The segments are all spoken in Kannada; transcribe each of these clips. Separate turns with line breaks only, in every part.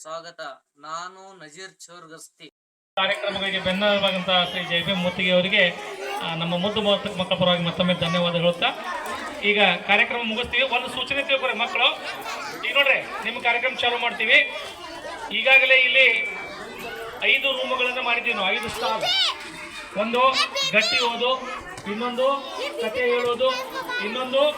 ಸ್ವಾಗತ. ನಾನು ನಜೀರ್ ಚೌರ್ಗಸ್ತಿ.
ಕಾರ್ಯಕ್ರಮಗಳಿಗೆ ಬೆನ್ನಾಗಂತ ಶ್ರೀ ಜೈ ಬಿ ಮೂರ್ತಿಗೆ ಅವರಿಗೆ ನಮ್ಮ ಮುದ್ದು ಮಕ್ಕ- ಮಕ್ಕಳ ಪರವಾಗಿ ಮತ್ತೊಮ್ಮೆ ಧನ್ಯವಾದ ಹೇಳುತ್ತಾ ಈಗ ಕಾರ್ಯಕ್ರಮ ಮುಗಿಸ್ತೀವಿ. ಒಂದು ಸೂಚನೆ ತಿಳ್ಕೊರಿ ಮಕ್ಕಳು. ಈಗ ನೋಡ್ರಿ, ನಿಮ್ಮ ಕಾರ್ಯಕ್ರಮ ಚಾಲು ಮಾಡ್ತೀವಿ. ಈಗಾಗಲೇ ಇಲ್ಲಿ ಐದು ರೂಮುಗಳನ್ನು ಮಾಡಿದ್ದೀವಿ ನಾವು. ಐದು ಸ್ಟಾಲ್. ಒಂದು ಗಟ್ಟಿ ಓದು, ಇನ್ನೊಂದು ಕಥೆ ಹೇಳೋದು, ಇನ್ನೊಂದು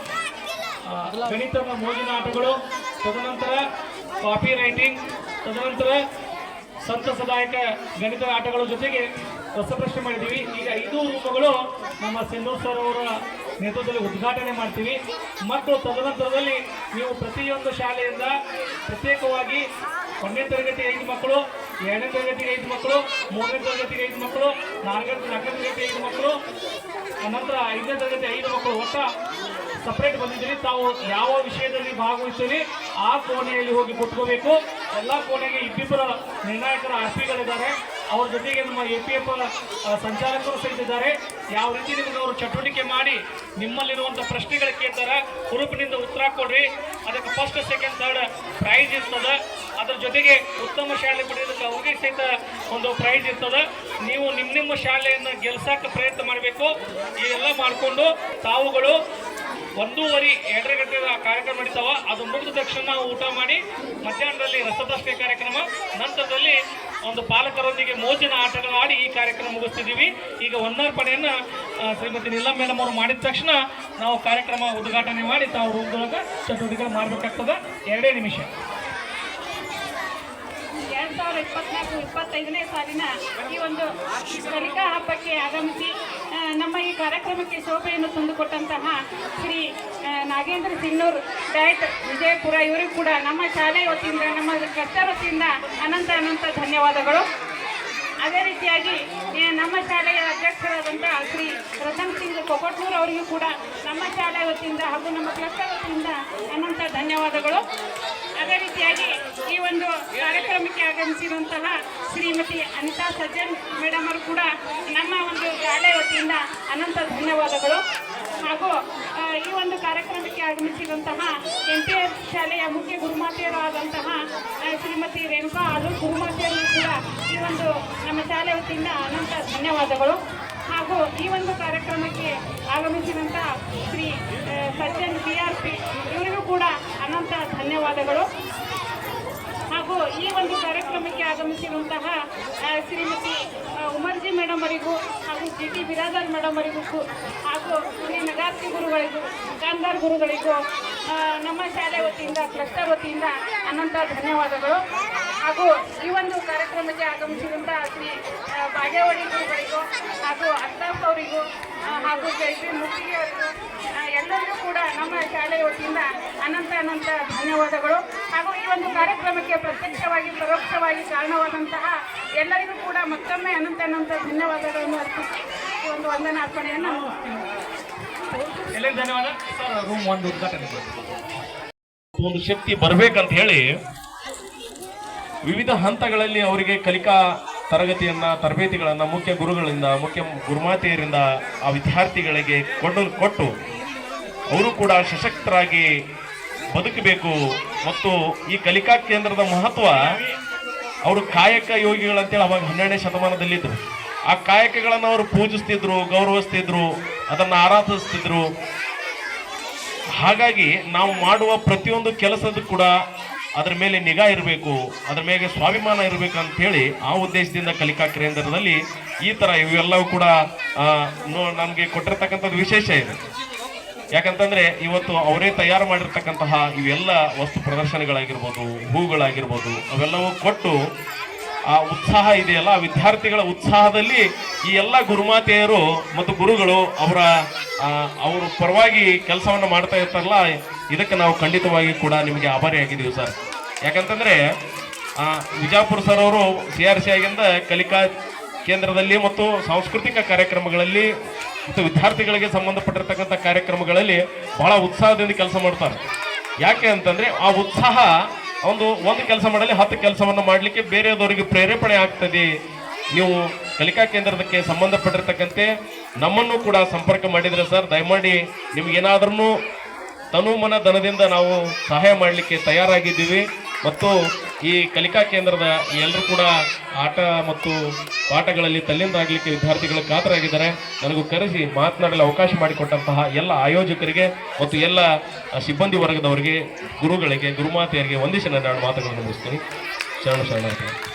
ಗಣಿತ ಮೋಜಿನ ಆಟಗಳು. ತದನಂತರ ಕಾಪಿ ರೈಟಿಂಗ್ ತದನಂತರ ಸಂತಸದಾಯಕ ಗಣಿತ ಆಟಗಳ ಜೊತೆಗೆ ರಸಪ್ರಶ್ನೆ ಮಾಡಿದ್ದೀವಿ. ಈಗ ಐದು ರೂಪಗಳು ನಮ್ಮ ಸಿಂಧೂ ಸರ್ ಅವರ ನೇತೃತ್ವದಲ್ಲಿ ಉದ್ಘಾಟನೆ ಮಾಡ್ತೀವಿ. ಮತ್ತು ತದನಂತರದಲ್ಲಿ ನೀವು ಪ್ರತಿಯೊಂದು ಶಾಲೆಯಿಂದ ಪ್ರತ್ಯೇಕವಾಗಿ ಒಂದನೇ ತರಗತಿ ಐದು ಮಕ್ಕಳು, ಎರಡನೇ ತರಗತಿಗೆ ಐದು ಮಕ್ಕಳು, ಮೂರನೇ ತರಗತಿಗೆ ಐದು ಮಕ್ಕಳು, ನಾಲ್ಕನೇ ನಾಲ್ಕನೇ ತರಗತಿ ಐದು ಮಕ್ಕಳು ನಂತರ ಐದನೇ ತರಗತಿ ಐದು ಮಕ್ಕಳು ಒಟ್ಟ ಸಪರೇಟ್ ಬಂದಿದ್ದೀರಿ. ತಾವು ಯಾವ ವಿಷಯದಲ್ಲಿ ಭಾಗವಹಿಸ್ತೀರಿ, ಆ ಕೋಣೆಯಲ್ಲಿ ಹೋಗಿ ಕೊಟ್ಕೋಬೇಕು ಎಲ್ಲ ಕೋಣೆಗೆ ಇಬ್ಬಿಬ್ಬರ ನಿರ್ಣಾಯಕರ ಆರ್ಪಿಗಳಿದ್ದಾರೆ. ಅವ್ರ ಜೊತೆಗೆ ನಮ್ಮ ಎ ಪಿ ಎಫ್ ಸಂಚಾಲಕರು ಸಹಿತ ಇದ್ದಾರೆ. ಯಾವ ರೀತಿ ನಿಮಗೆ ಅವರು ಚಟುವಟಿಕೆ ಮಾಡಿ ನಿಮ್ಮಲ್ಲಿರುವಂಥ ಪ್ರಶ್ನೆಗಳು ಕೇಳ್ತಾರೆ ಹುರುಪಿನಿಂದ ಉತ್ತರ ಕೊಡ್ರಿ. ಅದಕ್ಕೆ ಫಸ್ಟ್ ಸೆಕೆಂಡ್ ಥರ್ಡ್ ಪ್ರೈಸ್ ಇರ್ತದೆ. ಅದ್ರ ಜೊತೆಗೆ ಉತ್ತಮ ಶಾಲೆ ಪಡೆಯೋದಕ್ಕೆ ಅವ್ರಿಗೆ ಸಹಿತ ಒಂದು ಪ್ರೈಸ್ ಇರ್ತದೆ. ನೀವು ನಿಮ್ಮ ನಿಮ್ಮ ಶಾಲೆಯನ್ನು ಗೆಲ್ಸಕ್ಕೆ ಪ್ರಯತ್ನ ಮಾಡಬೇಕು. ಇದೆಲ್ಲ ಮಾಡಿಕೊಂಡು ತಾವುಗಳು ಒಂದೂವರೆ ಎರಡರ ಗಂಟೆ ಕಾರ್ಯಕ್ರಮ ನಡೀತಾವ. ಅದು ಮುಗಿದ ತಕ್ಷಣ ನಾವು ಊಟ ಮಾಡಿ ಮಧ್ಯಾಹ್ನದಲ್ಲಿ ರಸಪ್ರಶ್ನೆ ಕಾರ್ಯಕ್ರಮ, ನಂತರದಲ್ಲಿ ಒಂದು ಪಾಲಕರೊಂದಿಗೆ ಮೋಜಿನ ಆಟಗಳು ಆಡಿ ಈ ಕಾರ್ಯಕ್ರಮ ಮುಗಿಸ್ತಿದ್ದೀವಿ. ಈಗ ಒಂದಾರ್ಪಣೆಯನ್ನು ಶ್ರೀಮತಿ ನೀಲಂ ಮೇಡಮ್ ಅವರು ಮಾಡಿದ ತಕ್ಷಣ ನಾವು ಕಾರ್ಯಕ್ರಮ ಉದ್ಘಾಟನೆ ಮಾಡಿ ತಾವು ರೂಮ್ದೊಳಗೆ ಚಟುವಟಿಕೆ ಮಾಡಬೇಕಾಗ್ತದೆ. ಎರಡೇ ನಿಮಿಷ.
ಎರಡ್ ಸಾವಿರದ ಇಪ್ಪತ್ನಾಲ್ಕು, ಇಪ್ಪತ್ತೈದನೇ ಸಾಲಿನ ಈ ಒಂದು ಕಲಿಕಾ ಹಬ್ಬಕ್ಕೆ ಆಗಮಿಸಿ ನಮ್ಮ ಈ ಕಾರ್ಯಕ್ರಮಕ್ಕೆ ಶೋಭೆಯನ್ನು ತಂದುಕೊಟ್ಟಂತಹ ಶ್ರೀ ನಾಗೇಂದ್ರ ಸಿನ್ನೂರ್ ಡಯಟ್ ವಿಜಯಪುರ ಇವರಿಗೂ ಕೂಡ ನಮ್ಮ ಶಾಲೆ ವತಿಯಿಂದ, ನಮ್ಮ ಕಷ್ಟ ವತಿಯಿಂದ ಅನಂತ ಅನಂತ ಧನ್ಯವಾದಗಳು. ಅದೇ ರೀತಿಯಾಗಿ ನಮ್ಮ ಶಾಲೆಯ ಅಧ್ಯಕ್ಷರಾದಂತಹ ಶ್ರೀ ರತನ್ ಸಿಂಗ್ ಕೊಕಟ್ನೂರ್ ಅವರಿಗೂ ಕೂಡ ನಮ್ಮ ಶಾಲೆ ವತಿಯಿಂದ ಹಾಗೂ ನಮ್ಮ ಕ್ಲಸ್ಟರ್ ವತಿಯಿಂದ ಅನಂತ ಧನ್ಯವಾದಗಳು. ಅದೇ ರೀತಿಯಾಗಿ ಈ ಒಂದು ಕಾರ್ಯಕ್ರಮಕ್ಕೆ ಆಗಮಿಸಿರುವಂತಹ ಶ್ರೀಮತಿ ಅನಿತಾ ಸಜ್ಜನ್ ಮೇಡಮ್ ಅವರು ಕೂಡ ನಮ್ಮ ಒಂದು ಶಾಲೆ ವತಿಯಿಂದ ಅನಂತ ಧನ್ಯವಾದಗಳು. ಹಾಗೂ ಈ ಒಂದು ಕಾರ್ಯಕ್ರಮಕ್ಕೆ ಆಗಮಿಸಿದಂತಹ ಎನ್ ಪಿ ಎಸ್ ಶಾಲೆಯ ಮುಖ್ಯ ಗುರುಮಾತೆಯರಾದಂತಹ ಶ್ರೀಮತಿ ರೇಣುಕಾ ಆಲು ಗುರುಮಾತೆಯರು ಕೂಡ ಈ ಒಂದು ನಮ್ಮ ಶಾಲೆ ವತಿಯಿಂದ ಅನಂತ ಧನ್ಯವಾದಗಳು. ಹಾಗೂ ಈ ಒಂದು ಕಾರ್ಯಕ್ರಮಕ್ಕೆ ಆಗಮಿಸಿದಂಥ Shri Sajjan P R P, ಇವರಿಗೂ ಕೂಡ ಅನಂತ ಧನ್ಯವಾದಗಳು. ಹಾಗೂ ಈ ಒಂದು ಕಾರ್ಯಕ್ರಮಕ್ಕೆ ಆಗಮಿಸಿರುವಂತಹ ಶ್ರೀಮತಿ ಉಮರ್ಜಿ ಮೇಡಮ್ ಅವರಿಗೂ ಹಾಗೂ ಜಿ ಟಿ ಬಿರಾದರ್ ಮೇಡಮ್ ಹಾಗೂ ಶ್ರೀ ನಗಾರ್ತಿ ಗುರುಗಳಿಗೂ, ಗಾಂಧಾರ್ ಗುರುಗಳಿಗೂ ನಮ್ಮ ಶಾಲೆ ವತಿಯಿಂದ, ಕ್ಲಸ್ಟರ್ ವತಿಯಿಂದ ಅನಂತ ಧನ್ಯವಾದಗಳು. ಹಾಗೂ ಈ ಒಂದು ಕಾರ್ಯಕ್ರಮಕ್ಕೆ ಆಗಮಿಸಿದಂಥ ಶ್ರೀ ಬಾಗೇವಾಡಿ ಗುರುಗಳಿಗೂ ಅವರಿಗೂ ಹಾಗೂ ಜೈಬಿ ಮುತ್ತಿಗೆ ಎಲ್ಲರಿಗೂ ಕೂಡ ನಮ್ಮ ಶಾಲೆಯ ವತಿಯಿಂದ ಅನಂತ ಅನಂತ ಧನ್ಯವಾದಗಳು. ಹಾಗೂ ಈ ಒಂದು ಕಾರ್ಯಕ್ರಮಕ್ಕೆ ಪ್ರತ್ಯಕ್ಷವಾಗಿ, ಪರೋಕ್ಷವಾಗಿ ಕಾರಣವಾದಂತಹ ಎಲ್ಲರಿಗೂ ಕೂಡ ಮತ್ತೊಮ್ಮೆ ಅನಂತ ಅನಂತ ಧನ್ಯವಾದಗಳನ್ನು ಅರ್ಪಿಸಿ ಈ ಒಂದು ವಂದನಾರ್ಪಣೆಯನ್ನು
ಅರ್ಪಣೆಯನ್ನು ರೂಮ್ ಒಂದು. ಒಂದು ಶಕ್ತಿ ಬರ್ಬೇಕಂತ ಹೇಳಿ ವಿವಿಧ ಹಂತಗಳಲ್ಲಿ ಅವರಿಗೆ ಕಲಿಕಾ ತರಗತಿಯನ್ನ, ತರಬೇತಿಗಳನ್ನು ಮುಖ್ಯ ಗುರುಗಳಿಂದ, ಮುಖ್ಯ ಗುರುಮಾತೆಯರಿಂದ ಆ ವಿದ್ಯಾರ್ಥಿಗಳಿಗೆ ಕೊಂಡು ಕೊಟ್ಟು ಅವರು ಕೂಡ ಸಶಕ್ತರಾಗಿ ಬದುಕಬೇಕು. ಮತ್ತು ಈ ಕಲಿಕಾ ಕೇಂದ್ರದ ಮಹತ್ವ ಅವರು ಕಾಯಕ ಯೋಗಿಗಳಂತೇಳಿ ಅವಾಗ ಹನ್ನೆರಡನೇ ಶತಮಾನದಲ್ಲಿದ್ದರು ಆ ಕಾಯಕಗಳನ್ನು ಅವರು ಪೂಜಿಸ್ತಿದ್ರು, ಗೌರವಿಸ್ತಿದ್ರು, ಅದನ್ನು ಆರಾಧಿಸ್ತಿದ್ರು. ಹಾಗಾಗಿ ನಾವು ಮಾಡುವ ಪ್ರತಿಯೊಂದು ಕೆಲಸದ ಕೂಡ ಅದರ ಮೇಲೆ ನಿಗಾ ಇರಬೇಕು, ಅದರ ಮೇಲೆ ಸ್ವಾಭಿಮಾನ ಇರಬೇಕು ಅಂತ ಹೇಳಿ ಆ ಉದ್ದೇಶದಿಂದ ಕಲಿಕಾ ಕೇಂದ್ರದಲ್ಲಿ ಈ ತರ ಇವೆಲ್ಲವೂ ಕೂಡ ನಮ್ಗೆ ಕೊಟ್ಟಿರ್ತಕ್ಕಂಥದ್ದು ವಿಶೇಷ ಇದೆ. ಯಾಕಂತಂದ್ರೆ ಇವತ್ತು ಅವರೇ ತಯಾರು ಮಾಡಿರ್ತಕ್ಕಂತಹ ಇವೆಲ್ಲ ವಸ್ತು ಪ್ರದರ್ಶನಗಳಾಗಿರ್ಬೋದು, ಹೂಗಳಾಗಿರ್ಬೋದು, ಅವೆಲ್ಲವೂ ಕೊಟ್ಟು ಆ ಉತ್ಸಾಹ ಇದೆಯಲ್ಲ ವಿದ್ಯಾರ್ಥಿಗಳ ಉತ್ಸಾಹದಲ್ಲಿ ಈ ಎಲ್ಲ ಗುರುಮಾತೆಯರು ಮತ್ತು ಗುರುಗಳು ಅವರ ಅವರು ಪರವಾಗಿ ಕೆಲಸವನ್ನು ಮಾಡ್ತಾ ಇರ್ತಾರಲ್ಲ, ಇದಕ್ಕೆ ನಾವು ಖಂಡಿತವಾಗಿ ಕೂಡ ನಿಮಗೆ ಆಭಾರಿಯಾಗಿದ್ದೀವಿ ಸರ್. ಯಾಕಂತಂದ್ರೆ ವಿಜಾಪುರ ಸರ್ ಅವರು ಸಿ ಆರ್ ಸಿ ಆಗಿಂದ ಕಲಿಕಾ ಕೇಂದ್ರದಲ್ಲಿ ಮತ್ತು ಸಾಂಸ್ಕೃತಿಕ ಕಾರ್ಯಕ್ರಮಗಳಲ್ಲಿ ಮತ್ತು ವಿದ್ಯಾರ್ಥಿಗಳಿಗೆ ಸಂಬಂಧಪಟ್ಟಿರ್ತಕ್ಕಂಥ ಕಾರ್ಯಕ್ರಮಗಳಲ್ಲಿ ಬಹಳ ಉತ್ಸಾಹದಿಂದ ಕೆಲಸ ಮಾಡ್ತಾರೆ. ಯಾಕೆ ಅಂತಂದ್ರೆ, ಆ ಉತ್ಸಾಹ ಒಂದು ಒಂದು ಕೆಲಸ ಮಾಡಲಿ, ಹತ್ತು ಕೆಲಸವನ್ನು ಮಾಡಲಿಕ್ಕೆ ಬೇರೆಯದವರಿಗೆ ಪ್ರೇರೇಪಣೆ ಆಗ್ತದೆ. ನೀವು ಕಲಿಕಾ ಕೇಂದ್ರದಕ್ಕೆ ಸಂಬಂಧಪಟ್ಟಿರ್ತಕ್ಕಂತೆ ನಮ್ಮನ್ನು ಕೂಡ ಸಂಪರ್ಕ ಮಾಡಿದರೆ ಸರ್, ದಯಮಾಡಿ ನಿಮ್ಗೇನಾದ್ರೂ ತನು ಮನ ಧನದಿಂದ ನಾವು ಸಹಾಯ ಮಾಡಲಿಕ್ಕೆ ತಯಾರಾಗಿದ್ದೀವಿ. ಮತ್ತು
ಈ ಕಲಿಕಾ ಕೇಂದ್ರದ ಎಲ್ಲರೂ ಕೂಡ ಆಟ ಮತ್ತು ಪಾಠಗಳಲ್ಲಿ ತಲ್ಲಿಂದಾಗಲಿಕ್ಕೆ ವಿದ್ಯಾರ್ಥಿಗಳು ಕಾತರಾಗಿದ್ದಾರೆ. ನನಗೂ ಕರೆಸಿ ಮಾತನಾಡಲು ಅವಕಾಶ ಮಾಡಿಕೊಟ್ಟಂತಹ ಎಲ್ಲ ಆಯೋಜಕರಿಗೆ ಮತ್ತು ಎಲ್ಲ ಸಿಬ್ಬಂದಿ ವರ್ಗದವರಿಗೆ, ಗುರುಗಳಿಗೆ, ಗುರುಮಾತೆಯರಿಗೆ ಒಂದಿಷ್ಟು ನಾನು ಮಾತುಗಳನ್ನು ಮುಗಿಸ್ತೀನಿ. ಶರಣ ಶರಣಾರ್ಥಿ